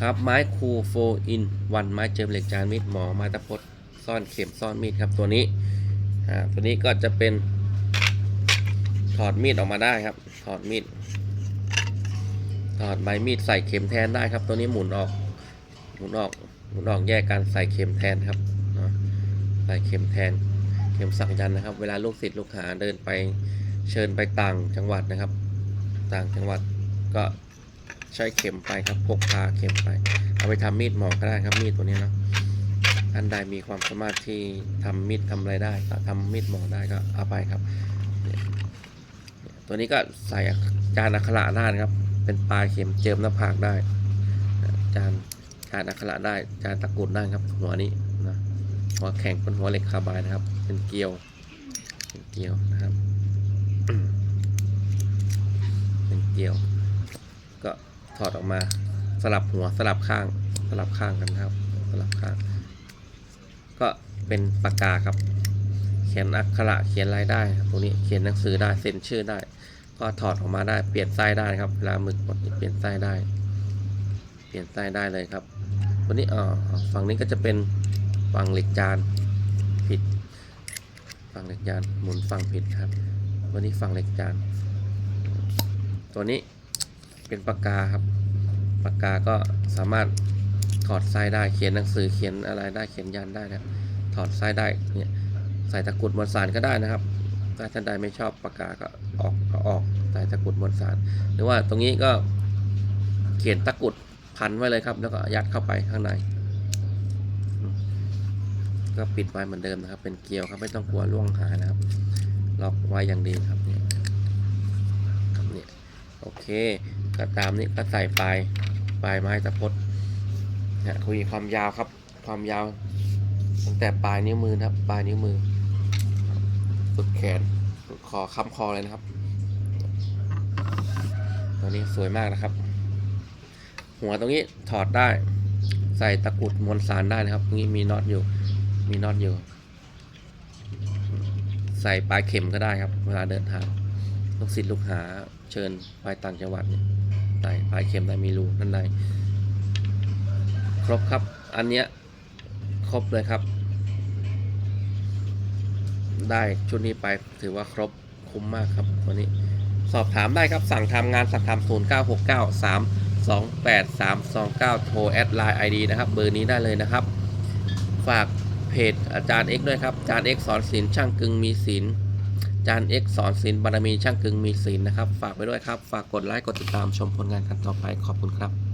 ครับไม้คูโฟอินวันไม้เจิมเหล็กจานมีดหมอไม้ตะพดซ่อนเข็มซ่อนมีดครับตัวนี้อ่าตัวนี้ก็จะเป็นถอดมีดออกมาได้ครับ ถอดมีด ถอดใบมีดใส่เข็มแทนได้ครับ ตัวนี้หมุนออก หมุนออก หมุนออกแยกกันใส่เข็มแทนครับเนาะใส่เข็มแทน เข็มสักยันนะครับ เวลาลูกศิษย์ลูกหาเดินไปเชิญไปต่างจังหวัดนะครับ ต่างจังหวัดก็ ใช้เข็มไปครับพกพาเข็มไป เอาไปทำมีดหมอก็ได้ครับมีดตัวนี้เนาะท่านใดมีความสามารถที่ทำมีดทำอะไรได้ ก็ทำมีดหมอได้ก็เอาไปครับ ตัวนี้ก็ใส่จานอักขระได้นะครับ เป็นปลายเข็มเจิมหน้าผากได้ จานจานอักขระได้ จานตะกุดได้ครับ หัวนี้นะหัวแข็งเป็นหัวเหล็กคาร์บายนะครับ เป็นเกลียวเป็นเกลียวนะครับ เป็นเกลียวก็ ถอดออกมา สลับหัวสลับข้าง สลับข้างกันครับ สลับข้าง ก็เป็นปากกาครับ เขียนอักขระเขียนลายได้ครับตรงนี้เขียนหนังสือได้เซ็นชื่อได้ ก็ถอดออกมาได้เปลี่ยนไส้ได้ครับเวลาหมึกหมดเปลี่ยนไส้ได้ เปลี่ยนไส้ได้เลยครับตัวนี้อ๋อฝั่งนี้ก็จะเป็นฝั่งเหล็กจานผิด ฝั่งเหล็กจานหมุนฝั่งผิดครับตัวนี้ฝั่งเหล็กจาน ตัวนี้ เป็นปากกาครับ ปากกาก็สามารถถอดไส้ได้เขียนหนังสือเขียนอะไรได้เขียนยันได้นะครับถอดไส้ได้เนี่ยใส่ตะกุดมวลสารก็ได้นะครับ ถ้าท่านใดไม่ชอบปากกาก็ออกก็ออกใส่ตะกุดมวลสาร หรือว่าตรงนี้ก็เขียนตะกุดพันไว้เลยครับ แล้วก็ยัดเข้าไปข้างใน ก็ปิดไว้เหมือนเดิมนะครับ เป็นเกลียวครับไม่ต้องกลัวล่วงหายนะครับล็อกไว้อย่างดีครับเนี่ยครับเนี่ย โอเค ก็ตามนี้ก็ใส่ปลายปลายไม้ตะพดเนี่ยคุยความยาวครับ ความยาวตั้งแต่ปลายนิ้วมือนะครับ ปลายนิ้วมือ สุดแขนสุดคอค้ำคอเลยนะครับ ตัวนี้สวยมากนะครับ หัวตรงนี้ถอดได้ ใส่ตะกุดมวลสารได้นะครับ ตรงนี้มีน็อตอยู่ มีน็อตอยู่ ใส่ปลายเข็มก็ได้ครับ เวลาเดินทาง ลูกศิษย์ลูกหาเชิญไปต่างจังหวัดเนี่ยใส่ปลายเข็มได้มีรูนั่นได้ครบครับ อันเนี้ยครบเลยครับ ได้ชุดนี้ไปถือว่าครบคุ้มมากครับวันนี้สอบถามได้ครับสั่งทำงานสั่งทำ0 9 6 9 3 2 8 3 2 9 โทรแอดไลน์ ID นะครับ เบอร์นี้ได้เลยนะครับ ฝากเพจอาจารย์เอ็กด้วยครับ อาจารย์เอ็กสอนศิลช่างกึงมีศิลป์ จารย์เอ็กสอนศิลปบารมีช่างกึงมีศิลนนะครับ ฝากไปด้วยครับ ฝากกดไลค์กดติดตามชมผลงานกันต่อไปขอบคุณครับ